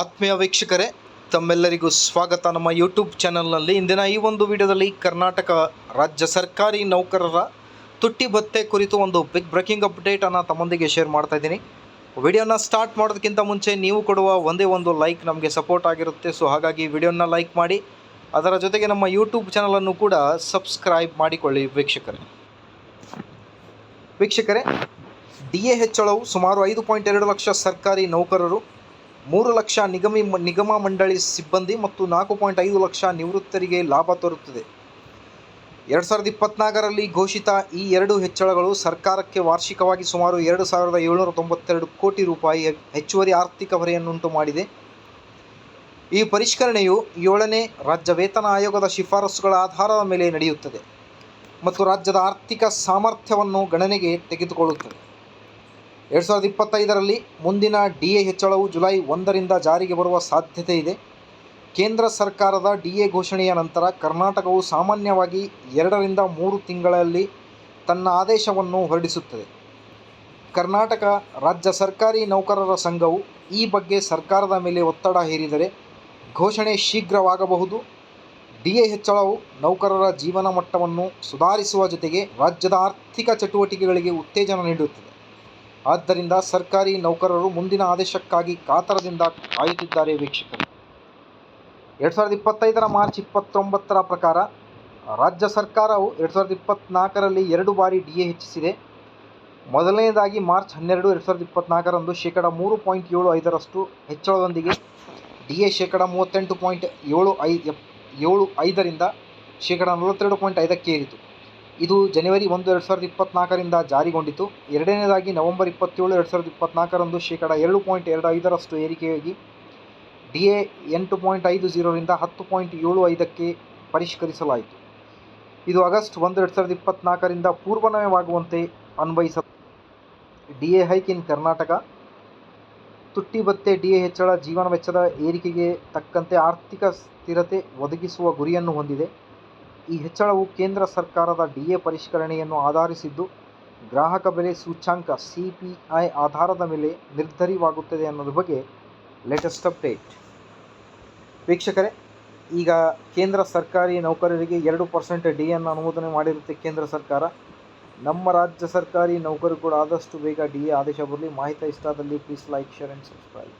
ಆತ್ಮೀಯ ವೀಕ್ಷಕರೇ, ತಮ್ಮೆಲ್ಲರಿಗೂ ಸ್ವಾಗತ. ನಮ್ಮ ಯೂಟ್ಯೂಬ್ ಚಾನಲ್ನಲ್ಲಿ ಇಂದಿನ ಈ ಒಂದು ವಿಡಿಯೋದಲ್ಲಿ ಕರ್ನಾಟಕ ರಾಜ್ಯ ಸರ್ಕಾರಿ ನೌಕರರ ತುಟ್ಟಿ ಭತ್ತೆ ಕುರಿತು ಒಂದು ಬಿಗ್ ಬ್ರೇಕಿಂಗ್ ಅಪ್ಡೇಟನ್ನು ತಮ್ಮೊಂದಿಗೆ ಶೇರ್ ಮಾಡ್ತಾ ಇದ್ದೀನಿ. ವಿಡಿಯೋನ ಸ್ಟಾರ್ಟ್ ಮಾಡೋದಕ್ಕಿಂತ ಮುಂಚೆ ನೀವು ಕೊಡುವ ಒಂದೇ ಒಂದು ಲೈಕ್ ನಮಗೆ ಸಪೋರ್ಟ್ ಆಗಿರುತ್ತೆ. ಸೊ ಹಾಗಾಗಿ ವಿಡಿಯೋನ ಲೈಕ್ ಮಾಡಿ, ಅದರ ಜೊತೆಗೆ ನಮ್ಮ ಯೂಟ್ಯೂಬ್ ಚಾನಲನ್ನು ಕೂಡ ಸಬ್ಸ್ಕ್ರೈಬ್ ಮಾಡಿಕೊಳ್ಳಿ ವೀಕ್ಷಕರೇ. ವೀಕ್ಷಕರೇ ಡಿ ಎ ಹೆಚ್ಚಳವು ಸುಮಾರು ಐದು ಪಾಯಿಂಟ್ ಎರಡು ಲಕ್ಷ ಸರ್ಕಾರಿ ನೌಕರರು ಮೂರು ಲಕ್ಷ ನಿಗಮಿ ನಿಗಮ ಮಂಡಳಿ ಸಿಬ್ಬಂದಿ ಮತ್ತು ನಾಲ್ಕು ಪಾಯಿಂಟ್ ಐದು ಲಕ್ಷ ನಿವೃತ್ತರಿಗೆ ಲಾಭ ತರುತ್ತದೆ. ಎರಡು ಸಾವಿರದ ಇಪ್ಪತ್ನಾಲ್ಕರಲ್ಲಿ ಘೋಷಿತ ಈ ಎರಡು ಹೆಚ್ಚಳಗಳು ಸರ್ಕಾರಕ್ಕೆ ವಾರ್ಷಿಕವಾಗಿ ಸುಮಾರು ಎರಡು ಸಾವಿರದ ಏಳ್ನೂರ ತೊಂಬತ್ತೆರಡು ಕೋಟಿ ರೂಪಾಯಿ ಹೆಚ್ಚುವರಿ ಆರ್ಥಿಕ ಹೊರೆಯನ್ನುಂಟು ಮಾಡಿದೆ. ಈ ಪರಿಷ್ಕರಣೆಯು ಏಳನೇ ರಾಜ್ಯ ವೇತನ ಆಯೋಗದ ಶಿಫಾರಸುಗಳ ಆಧಾರದ ಮೇಲೆ ನಡೆಯುತ್ತದೆ ಮತ್ತು ರಾಜ್ಯದ ಆರ್ಥಿಕ ಸಾಮರ್ಥ್ಯವನ್ನು ಗಣನೆಗೆ ತೆಗೆದುಕೊಳ್ಳುತ್ತದೆ. ಎರಡು ಸಾವಿರದ ಇಪ್ಪತ್ತೈದರಲ್ಲಿ ಮುಂದಿನ ಡಿ ಎ ಹೆಚ್ಚಳವು ಜುಲೈ ಒಂದರಿಂದ ಜಾರಿಗೆ ಬರುವ ಸಾಧ್ಯತೆ ಇದೆ. ಕೇಂದ್ರ ಸರ್ಕಾರದ ಡಿ ಎ ಘೋಷಣೆಯ ನಂತರ ಕರ್ನಾಟಕವು ಸಾಮಾನ್ಯವಾಗಿ ಎರಡರಿಂದ ಮೂರು ತಿಂಗಳಲ್ಲಿ ತನ್ನ ಆದೇಶವನ್ನು ಹೊರಡಿಸುತ್ತದೆ. ಕರ್ನಾಟಕ ರಾಜ್ಯ ಸರ್ಕಾರಿ ನೌಕರರ ಸಂಘವು ಈ ಬಗ್ಗೆ ಸರ್ಕಾರದ ಮೇಲೆ ಒತ್ತಡ ಹೇರಿದರೆ ಘೋಷಣೆ ಶೀಘ್ರವಾಗಬಹುದು. ಡಿ ಎ ಹೆಚ್ಚಳವು ನೌಕರರ ಜೀವನ ಮಟ್ಟವನ್ನು ಸುಧಾರಿಸುವ ಜೊತೆಗೆ ರಾಜ್ಯದ ಆರ್ಥಿಕ ಚಟುವಟಿಕೆಗಳಿಗೆ ಉತ್ತೇಜನ ನೀಡುತ್ತದೆ. ಆದ್ದರಿಂದ ಸರ್ಕಾರಿ ನೌಕರರು ಮುಂದಿನ ಆದೇಶಕ್ಕಾಗಿ ಕಾತರದಿಂದ ಕಾಯುತ್ತಿದ್ದಾರೆ ವೀಕ್ಷಕರು. ಎರಡು ಸಾವಿರದ ಇಪ್ಪತ್ತೈದರ ಮಾರ್ಚ್ ಇಪ್ಪತ್ತೊಂಬತ್ತರ ಪ್ರಕಾರ ರಾಜ್ಯ ಸರ್ಕಾರವು ಎರಡು ಸಾವಿರದ ಇಪ್ಪತ್ತ್ನಾಲ್ಕರಲ್ಲಿ ಎರಡು ಬಾರಿ ಡಿ ಎ ಹೆಚ್ಚಿಸಿದೆ. ಮೊದಲನೆಯದಾಗಿ ಮಾರ್ಚ್ ಹನ್ನೆರಡು ಎರಡು ಸಾವಿರದ ಇಪ್ಪತ್ತ್ನಾಲ್ಕರಂದು ಶೇಕಡ ಮೂರು ಪಾಯಿಂಟ್ ಏಳು ಐದರಷ್ಟು ಹೆಚ್ಚಳದೊಂದಿಗೆ ಡಿ ಎ ಶೇಕಡ ಮೂವತ್ತೆಂಟು ಪಾಯಿಂಟ್ ಏಳು ಐ ಏಳು ಐದರಿಂದ ಶೇಕಡ ನಲವತ್ತೆರಡು ಪಾಯಿಂಟ್ ಐದಕ್ಕೆ ಏರಿತು. ಇದು ಜನವರಿ ಒಂದು ಎರಡು ಸಾವಿರದ ಇಪ್ಪತ್ನಾಲ್ಕರಿಂದ ಜಾರಿಗೊಂಡಿತು. ಎರಡನೇದಾಗಿ ನವೆಂಬರ್ ಇಪ್ಪತ್ತೇಳು ಎರಡು ಸಾವಿರದ ಇಪ್ಪತ್ನಾಲ್ಕರಂದು ಶೇಕಡ ಎರಡು ಪಾಯಿಂಟ್ ಎರಡು ಐದರಷ್ಟು ಏರಿಕೆಯಾಗಿ ಡಿ ಎ ಎಂಟು ಪಾಯಿಂಟ್ ಐದು ಜೀರೋರಿಂದ ಹತ್ತು ಪಾಯಿಂಟ್ ಏಳು ಐದಕ್ಕೆ ಪರಿಷ್ಕರಿಸಲಾಯಿತು. ಇದು ಆಗಸ್ಟ್ ಒಂದು ಎರಡು ಸಾವಿರದ ಇಪ್ಪತ್ನಾಲ್ಕರಿಂದ ಪೂರ್ವನಯವಾಗುವಂತೆ ಅನ್ವಯಿಸ D A hike in Karnataka, ತುಟ್ಟಿ ಭತ್ತೆ ಡಿ ಎ ಹೆಚ್ಚಳ, ಜೀವನ ವೆಚ್ಚದ ಏರಿಕೆಗೆ ತಕ್ಕಂತೆ ಆರ್ಥಿಕ ಸ್ಥಿರತೆ ಒದಗಿಸುವ ಗುರಿಯನ್ನು ಹೊಂದಿದೆ. ಈ ಹೆಚ್ಚಳವು ಕೇಂದ್ರ ಸರ್ಕಾರದ ಡಿ ಎ ಪರಿಷ್ಕರಣೆಯನ್ನು ಆಧರಿಸಿದ್ದು, ಗ್ರಾಹಕ ಬೆಲೆ ಸೂಚ್ಯಂಕ ಸಿ ಪಿ ಐ ಆಧಾರದ ಮೇಲೆ ನಿರ್ಧರಿವಾಗುತ್ತದೆ ಅನ್ನೋದ್ರ ಬಗ್ಗೆ ಲೇಟೆಸ್ಟ್ ಅಪ್ಡೇಟ್ ವೀಕ್ಷಕರೇ, ಈಗ ಕೇಂದ್ರ ಸರ್ಕಾರಿ ನೌಕರರಿಗೆ ಎರಡು ಪರ್ಸೆಂಟ್ ಡಿ ಎನ್ನು ಅನುಮೋದನೆ ಮಾಡಿರುತ್ತೆ ಕೇಂದ್ರ ಸರ್ಕಾರ. ನಮ್ಮ ರಾಜ್ಯ ಸರ್ಕಾರಿ ನೌಕರರು ಕೂಡ ಆದಷ್ಟು ಬೇಗ ಡಿ ಎ ಆದೇಶ ಬರಲಿ. ಮಾಹಿತಿ ಇಷ್ಟಾದಲ್ಲಿ please like share and subscribe